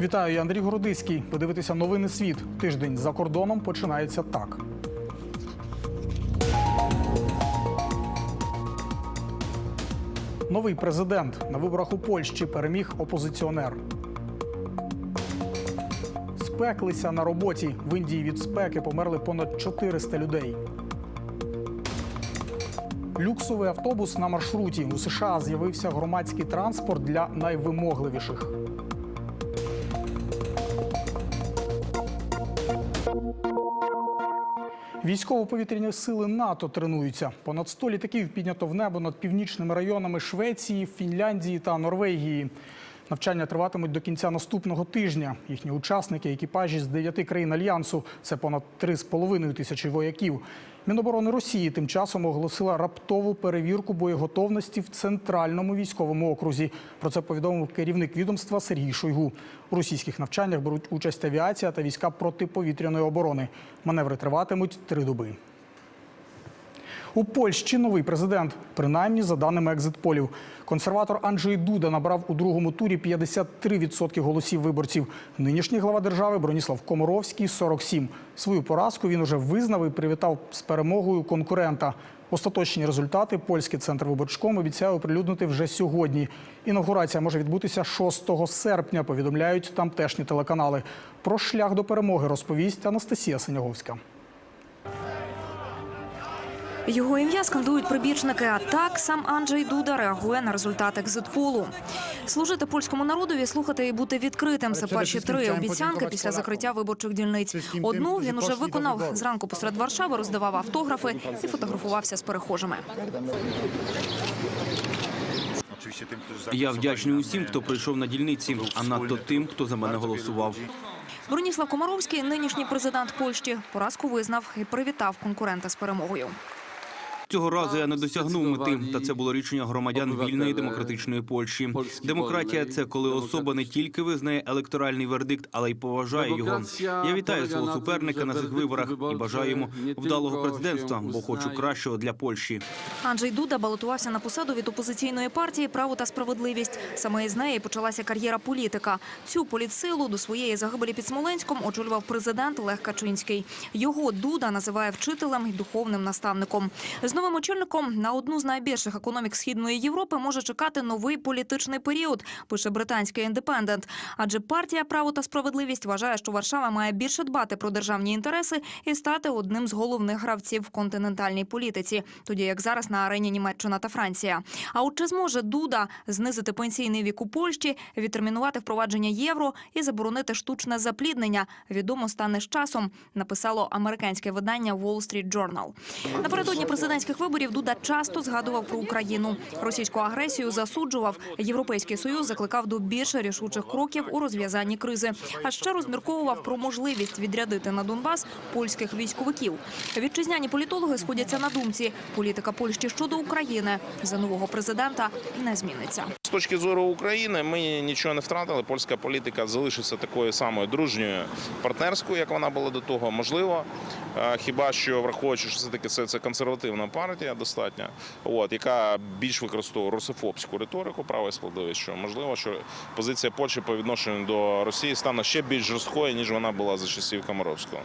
Вітаю, я Андрій Городиський. Ви дивитеся новини світ. Тиждень за кордоном починається так. Новий президент на виборах у Польщі переміг опозиціонер. Спеклися на роботі. В Індії від спеки померли понад 400 людей. Люксовий автобус на маршруті. У США з'явився громадський транспорт для найвимогливіших. Військово-повітряні сили НАТО тренуються. Понад 100 літаків піднято в небо над північними районами Швеції, Фінляндії та Норвегії. Навчання триватимуть до кінця наступного тижня. Їхні учасники екіпажі з дев'яти країн альянсу. Це понад 3,5 тисячі вояків. Міноборони Росії тим часом оголосила раптову перевірку боєготовності в центральному військовому окрузі. Про це повідомив керівник відомства Сергій Шойгу. У російських навчаннях беруть участь авіація та війська протиповітряної оборони. Маневри триватимуть три доби. У Польщі новий президент, принаймні за даними екзитполів. Консерватор Анджей Дуда набрав у другому турі 53% голосів виборців. Нинішній глава держави Броніслав Комаровський 47. Свою поразку він уже визнав і привітав з перемогою конкурента. Остаточні результати польський центр виборчком обіцяє оприлюднити вже сьогодні. Інаугурація може відбутися 6 серпня. Повідомляють тамтешні телеканали. Про шлях до перемоги розповість Анастасія Синяговська. Його ім'я скандують прибічники. А так сам Анджей Дуда реагує на результат екзитполу. Служити польському народові, слухати і бути відкритим. Це перші три обіцянки після закриття виборчих дільниць. Одну він уже виконав зранку посеред Варшави, роздавав автографи і фотографувався з перехожими. Я вдячний усім, хто прийшов на дільниці, а надто тим, хто за мене голосував. Броніслав Комаровський, нинішній президент Польщі, поразку визнав і привітав конкурента з перемогою. Цього разу я не досягнув мети, та це було рішення громадян вільної демократичної Польщі. Демократія це коли особа не тільки визнає електоральний вердикт, але й поважає його. Я вітаю свого суперника на цих виборах і бажаю йому вдалого президентства, бо хочу кращого для Польщі. Анджей Дуда балотувався на посаду від опозиційної партії Право та справедливість. Саме із неї почалася кар'єра політика. Цю політсилу до своєї загибелі під Смоленськом очолював президент Лех Качинський. Його Дуда називає вчителем і духовним наставником. Новим очільником на одну з найбільших економік східної Європи може чекати новий політичний період. Пише британський індепендент. Адже партія Право та справедливість вважає, що Варшава має більше дбати про державні інтереси і стати одним з головних гравців в континентальній політиці, тоді як зараз на арені Німеччина та Франція. А от чи зможе Дуда знизити пенсійний вік у Польщі, відтермінувати впровадження євро і заборонити штучне запліднення? Відомо стане з часом. Написало американське видання Wall Street Journal. Напередодні президентських виборів Дуда часто згадував про Україну. Російську агресію засуджував. Європейський союз закликав до більш рішучих кроків у розв'язанні кризи. А ще розмірковував про можливість відрядити на Донбас польських військовиків. Вітчизняні політологи сходяться на думці. Політика Польщі щодо України за нового президента не зміниться. З точки зору України ми нічого не втратили. Польська політика залишиться такою самою дружньою партнерською, як вона була до того. Можливо, е, хіба що враховуючи, що все таки це, це консервативна партія достатня, от яка більш використовує русофобську риторику, праве складовище можливо, що позиція Польщі по відношенню до Росії стане ще більш жорсткою, ніж вона була за часів Комаровського.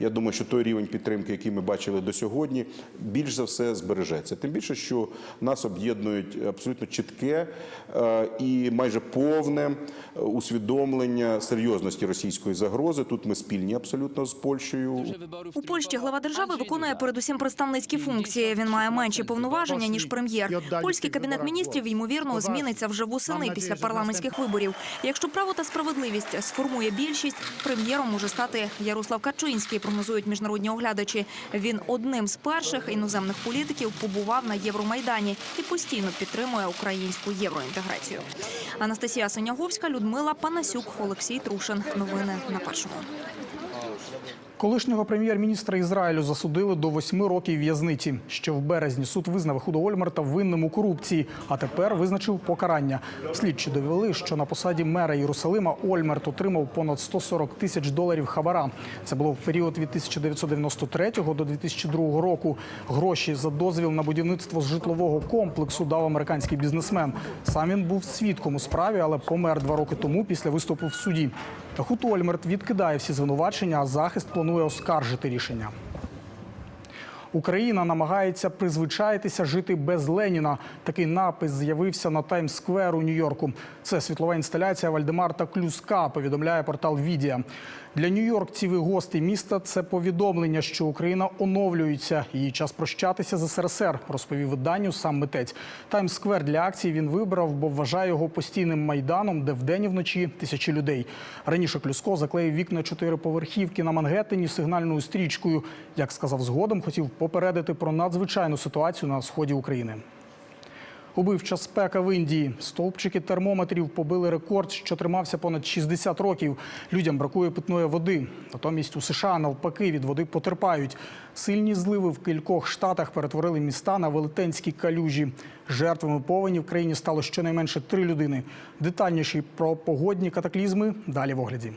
Я думаю, що той рівень підтримки, який ми бачили до сьогодні, більш за все збережеться. Тим більше, що нас об'єднують абсолютно чітке е, і майже повне е, усвідомлення серйозності російської загрози. Тут ми спільні абсолютно з Польщею. У Польщі глава держави виконує передусім представницькі функції. Він має менші повноваження ніж прем'єр. Польський кабінет міністрів ймовірно зміниться вже восени після парламентських виборів. Якщо право та справедливість сформує більшість, прем'єром може стати Ярослав Качинський. Прогнозують міжнародні оглядачі. Він одним з перших іноземних політиків побував на Євромайдані і постійно підтримує українську євроінтеграцію. Анастасія Синяговська, Людмила Панасюк, Олексій Трушин. Новини на першому. Колишнього прем'єр-міністра Ізраїлю засудили до восьми років в'язниці. Ще в березні суд визнав Худо Ольмерта винним у корупції, а тепер визначив покарання. Слідчі довели, що на посаді мера Єрусалима Ольмерт отримав понад 140 тисяч доларів хабара. Це було в період від 1993 до 2002 року. Гроші за дозвіл на будівництво житлового комплексу дав американський бізнесмен. Сам він був свідком у справі, але помер два роки тому після виступу в суді. Тахут Ольмерт відкидає всі звинувачення, а захист планує оскаржити рішення. Україна намагається призвичаїтися жити без Леніна. Такий напис з'явився на Таймс-сквер у Нью-Йорку. Це світлова інсталяція Вальдемарта Клюска, повідомляє портал Відія. Для нью-йоркців і гостей міста це повідомлення, що Україна оновлюється. Її час прощатися з СРСР, розповів виданню сам митець. Таймс-сквер для акції він вибрав, бо вважає його постійним майданом, де вдень і вночі тисячі людей. Раніше Клюско заклеїв вікна чотириповерхівки на Мангеттені сигнальною стрічкою. Як сказав згодом, хотів попередити про надзвичайну ситуацію на сході України. Убивча спека в Індії. Стовпчики термометрів побили рекорд, що тримався понад 60 років. Людям бракує питної води. Натомість у США навпаки від води потерпають. Сильні зливи в кількох штатах перетворили міста на велетенські калюжі. Жертвами повені в країні стало щонайменше три людини. Детальніше про погодні катаклізми далі в огляді.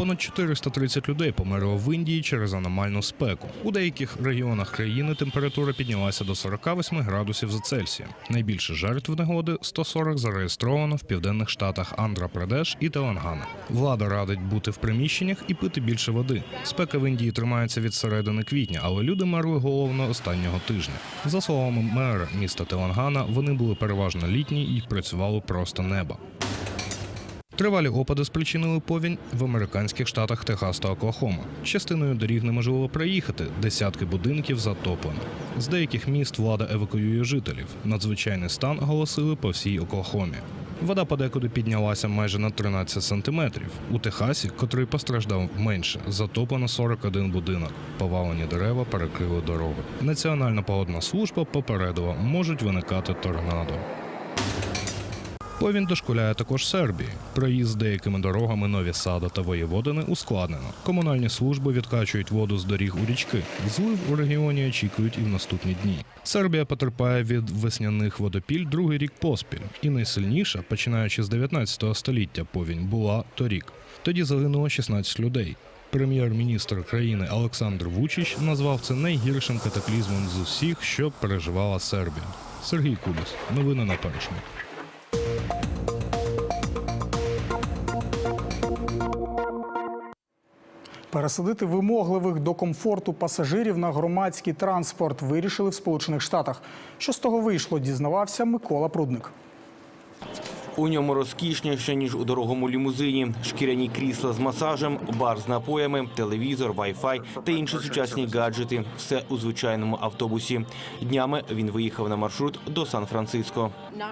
Понад 430 людей померло в Індії через аномальну спеку. У деяких регіонах країни температура піднялася до 48 градусів за Цельсієм. Найбільше жертв негоди 140 зареєстровано в південних штатах Андра-Прадеш і Телангана. Влада радить бути в приміщеннях і пити більше води. Спека в Індії тримається від середини квітня, але люди мерли головно останнього тижня. За словами мера міста Телангана, вони були переважно літні і працювали просто неба. Тривалі опади спричинили повінь в американських штатах Техас та Оклахома. Частиною доріг неможливо проїхати, десятки будинків затоплено. З деяких міст влада евакуює жителів. Надзвичайний стан оголосили по всій Оклахомі. Вода подекуди піднялася майже на 13 сантиметрів. У Техасі, котрий постраждав менше, затоплено 41 будинок. Повалені дерева перекрили дороги. Національна погодна служба попередила, можуть виникати торнадо. Повінь дошкуляє також Сербії. Проїзд деякими дорогами Нові Сада та Воєводини ускладнено. Комунальні служби відкачують воду з доріг у річки. Злив у регіоні очікують і в наступні дні. Сербія потерпає від весняних водопіль другий рік поспіль. І найсильніша, починаючи з 19 століття, повінь була торік. Тоді загинуло 16 людей. Прем'єр-міністр країни Олександр Вучич назвав це найгіршим катаклізмом з усіх, що переживала Сербія. Сергій Кубас. Новини на першому. Пересадити вимогливих до комфорту пасажирів на громадський транспорт вирішили в Сполучених Штатах. Що з того вийшло, дізнавався Микола Прудник. У ньому розкішніше, ніж у дорогому лімузині. Шкіряні крісла з масажем, бар з напоями, телевізор, вай-фай та інші сучасні гаджети. Все у звичайному автобусі. Днями він виїхав на маршрут до Сан-Франциско.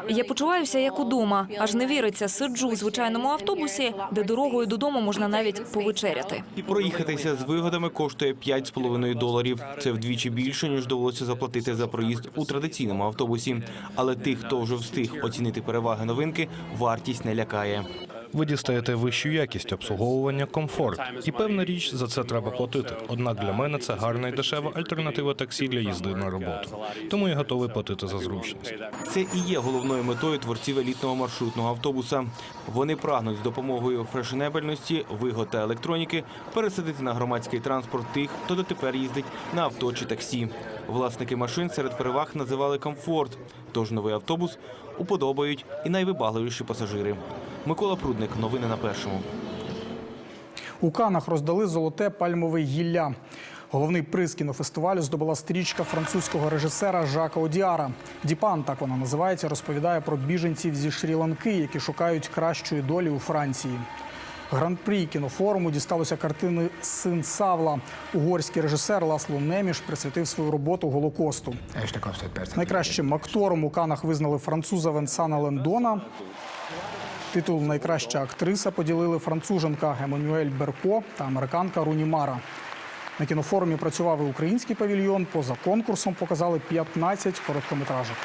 Я почуваюся як удома. Аж не віриться, сиджу у звичайному автобусі, де дорогою додому можна навіть повечеряти. Проїхатися з вигодами коштує 5,5 доларів. Це вдвічі більше, ніж довелося заплатити за проїзд у традиційному автобусі. Але тих, хто вже встиг оцінити переваги новинки, вартість не лякає. Ви дістаєте вищу якість обслуговування, комфорт. І певна річ за це треба платити. Однак для мене це гарна і дешева альтернатива таксі для їзди на роботу. Тому я готовий платити за зручність. Це і є головною метою творців елітного маршрутного автобуса. Вони прагнуть з допомогою фрешенебельності, вигод та електроніки пересадити на громадський транспорт тих, хто дотепер їздить на авто чи таксі. Власники машин серед переваг називали комфорт. Тож новий автобус уподобають і найвибагливіші пасажири. Микола Прудник, новини на першому. У Канах роздали золоте пальмове гілля. Головний приз кінофестивалю здобула стрічка французького режисера Жака Одіара. Діпан, так вона називається, розповідає про біженців зі Шрі-Ланки, які шукають кращої долі у Франції. Гран-прі кінофоруму дісталося картини Син Савла. Угорський режисер Ласло Неміш присвятив свою роботу Голокосту. Найкращим актором у Канах визнали француза Венсана Лендона. Титул найкраща актриса поділили француженка Еммануель Берко та американка Руні Мара. На кінофорумі працював і український павільйон. Поза конкурсом показали 15 короткометражок.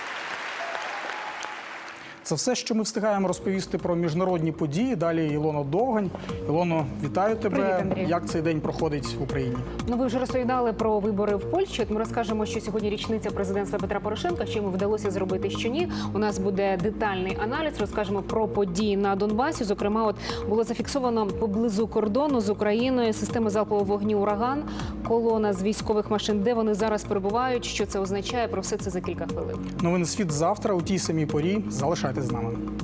Це все, що ми встигаємо розповісти про міжнародні події. Далі Ілона Довгань. Ілоно, вітаю тебе. Привіт, Андрій. Як цей день проходить в Україні? Ну, ви вже розповідали про вибори в Польщі. От ми розкажемо, що сьогодні річниця президентства Петра Порошенка. Що йому вдалося зробити, що ні. У нас буде детальний аналіз. Розкажемо про події на Донбасі. Зокрема, от було зафіксовано поблизу кордону з Україною системи залпового вогню ураган, колона з військових машин. Де вони зараз перебувають? Що це означає? Про все це за кілька хвилин. Новини світ завтра у тій самій порі. Залишайтесь з нами.